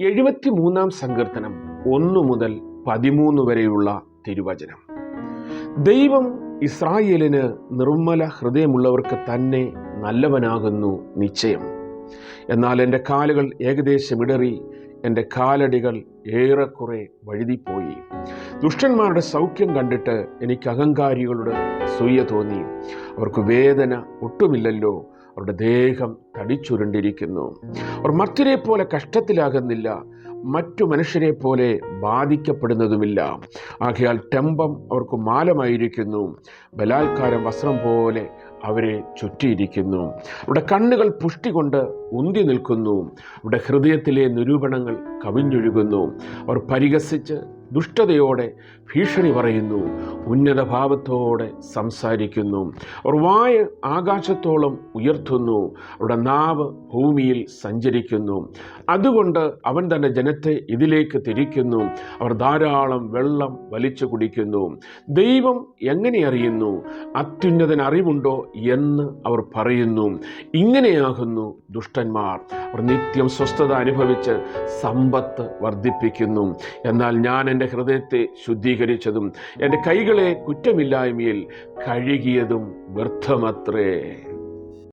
എഴുപത്തി മൂന്നാം സങ്കീർത്തനം ഒന്ന് മുതൽ പതിമൂന്ന് വരെയുള്ള തിരുവചനം. ദൈവം ഇസ്രായേലിന് നിർമ്മല ഹൃദയമുള്ളവർക്ക് തന്നെ നല്ലവനാകുന്നു നിശ്ചയം. എന്നാൽ എന്റെ കാലുകൾ ഏകദേശം ഇടറി എന്റെ കാലടികൾ ഏറെക്കുറെ വഴുതിപ്പോയി. ദുഷ്ടന്മാരുടെ സൗഖ്യം കണ്ടിട്ട് എനിക്ക് അഹങ്കാരികളുടെ സൂയ തോന്നി. അവർക്ക് വേദന ഒട്ടുമില്ലല്ലോ അവരുടെ ദേഹം തടിച്ചുരുണ്ടിരിക്കുന്നു. അവർ മറ്റരെ പോലെ കഷ്ടത്തിലാകുന്നില്ല. മറ്റു മനുഷ്യരെ പോലെ ബാധിക്കപ്പെടുന്നതുമില്ല. ആകയാൽ ടെമ്പം അവർക്ക് മാലമായിരിക്കുന്നു. ബലാത്കാരം വസ്ത്രം പോലെ അവരെ ചുറ്റിയിരിക്കുന്നു. അവരുടെ കണ്ണുകൾ പുഷ്ടി കൊണ്ട് ഉന്തി നിൽക്കുന്നു. അവരുടെ ഹൃദയത്തിലെ നിരൂപണങ്ങൾ കവിഞ്ഞൊഴുകുന്നു. അവർ പരിഹസിച്ച് ദുഷ്ടതയോടെ ഭീഷണി പറയുന്നു ഉന്നത ഭാവത്തോടെ സംസാരിക്കുന്നു അവർ വായ ആകാശത്തോളം ഉയർത്തുന്നു അവരുടെ നാവ് ഭൂമിയിൽ സഞ്ചരിക്കുന്നു. അതുകൊണ്ട് അവൻ തന്റെ ജനത്തെ ഇതിലേക്ക് തിരിക്കുന്നു അവർ ധാരാളം വെള്ളം വലിച്ചു കുടിക്കുന്നു. ദൈവം എങ്ങനെ അറിയുന്നു? അത്യുന്നതൻ അറിവുണ്ടോ എന്ന് അവർ പറയുന്നു. ഇങ്ങനെയാകുന്നു ദുഷ്ടന്മാർ. അവർ നിത്യം സ്വസ്ഥത അനുഭവിച്ച് സമ്പത്ത് വർദ്ധിപ്പിക്കുന്നു. എന്നാൽ ഞാൻ എന്റെ ഹൃദയത്തെ ശുദ്ധീകരിച്ചതും എന്റെ കൈകളെ കുറ്റമില്ലായ്മയിൽ കഴുകിയതും വ്യർത്ഥമത്രേ.